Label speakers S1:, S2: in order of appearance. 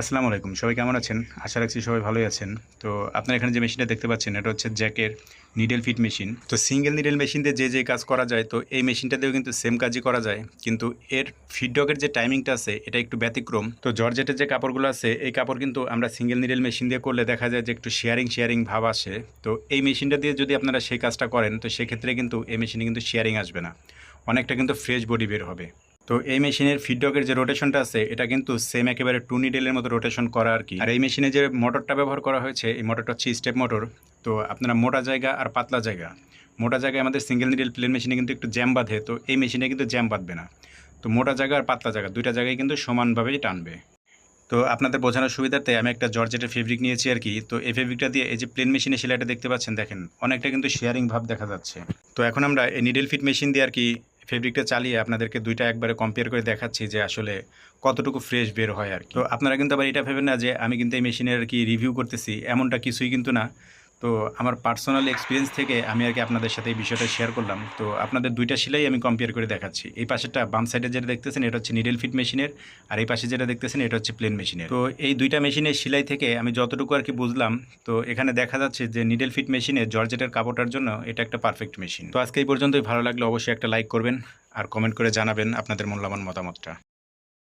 S1: আসসালামু আলাইকুম, সবাই কেমন আছেন? আশা রাখছি সবাই ভালোই আছেন। তো আপনার এখানে যে মেশিনটা দেখতে পাচ্ছেন, এটা হচ্ছে জ্যাকের নিডেল ফিট মেশিন তো সিঙ্গেল নিডেল মেশিন দিয়ে যে যে কাজ করা যায়, তো এই মেশিনটাতেও কিন্তু সেম কাজই করা যায়। কিন্তু এর ফিডডকের যে টাইমিংটা আছে, এটা একটু ব্যতিক্রম। তো জর্জেটের যে কাপড়গুলো আছে, এই কাপড় কিন্তু আমরা সিঙ্গেল নিডেল মেশিন দিয়ে করলে দেখা যায় যে একটু শেয়ারিং শেয়ারিং ভাব আসে। তো এই মেশিনটা দিয়ে যদি আপনারা সেই কাজটা করেন, তো সেক্ষেত্রে কিন্তু এই মেশিনে কিন্তু শেয়ারিং আসবে না। অনেকটা কিন্তু ফ্রেশ বডি বের হবে। তো এই মেশিনের ফিডডকের যে রোটেশনটা আছে, এটা কিন্তু সেম একেবারে টু নিডেলের মতো রোটেশন করা আর কি। আর এই মেশিনে যে মোটরটা ব্যবহার করা হয়েছে, এই মোটরটা হচ্ছে স্টেপ মোটর তো আপনারা মোটা জায়গা আর পাতলা জায়গা। মোটা জায়গায় আমাদের সিঙ্গেল নিডেল প্লেন মেশিনে কিন্তু একটু জ্যাম বাঁধে, তো এই মেশিনে কিন্তু জ্যাম বাঁধবে না। তো মোটা জায়গা আর পাতলা জায়গা, দুইটা জায়গায় কিন্তু সমানভাবেই টানবে। তো আপনাদের বোঝানোর সুবিধার্থে আমি একটা জর্জেটের ফেব্রিক নিয়েছি আর কি। তো এই ফেব্রিকটা দিয়ে এই যে প্লেন মেশিনে সেলাইটা দেখতে পাচ্ছেন, দেখেন, অনেকটা কিন্তু শেয়ারিং ভাব দেখা যাচ্ছে। তো এখন আমরা এই নিডেল ফিট মেশিন দিয়ে আর কি ফেব্রিকটা চালিয়ে আপনাদেরকে দুইটা একবারে কম্পেয়ার করে দেখাচ্ছি যে আসলে কতটুকু ফ্রেশ বের হয় আর কি। তো আপনারা কিন্তু আবার এটা ভেবেন না যে আমি কিন্তু এই মেশিনের আর কি রিভিউ করতেছি, এমনটা কিছুই কিন্তু না। তো আমার পার্সোনাল এক্সপিরিয়েন্স থেকে আমি আর কি আপনাদের সাথে এই বিষয়টা শেয়ার করলাম। তো আপনাদের দুইটা সেলাই আমি কম্পেয়ার করে দেখাচ্ছি। এই পাশেরটা বাম সাইডে যেটা দেখতেছেন, এটা হচ্ছে নিডেল ফিট মেশিনের আর এই পাশে যেটা দেখতেছেন, এটা হচ্ছে প্লেন মেশিনের তো এই দুইটা মেশিনের সেলাই থেকে আমি যতটুকু আর কি বুঝলাম, তো এখানে দেখা যাচ্ছে যে নিডেল ফিট মেশিনে জর্জেটের কাপড়টার জন্য এটা একটা পারফেক্ট মেশিন তো আজকে এই পর্যন্তই। ভালো লাগলে অবশ্যই একটা লাইক করবেন, আর কমেন্ট করে জানাবেন আপনাদের মূল্যবান মতামতটা।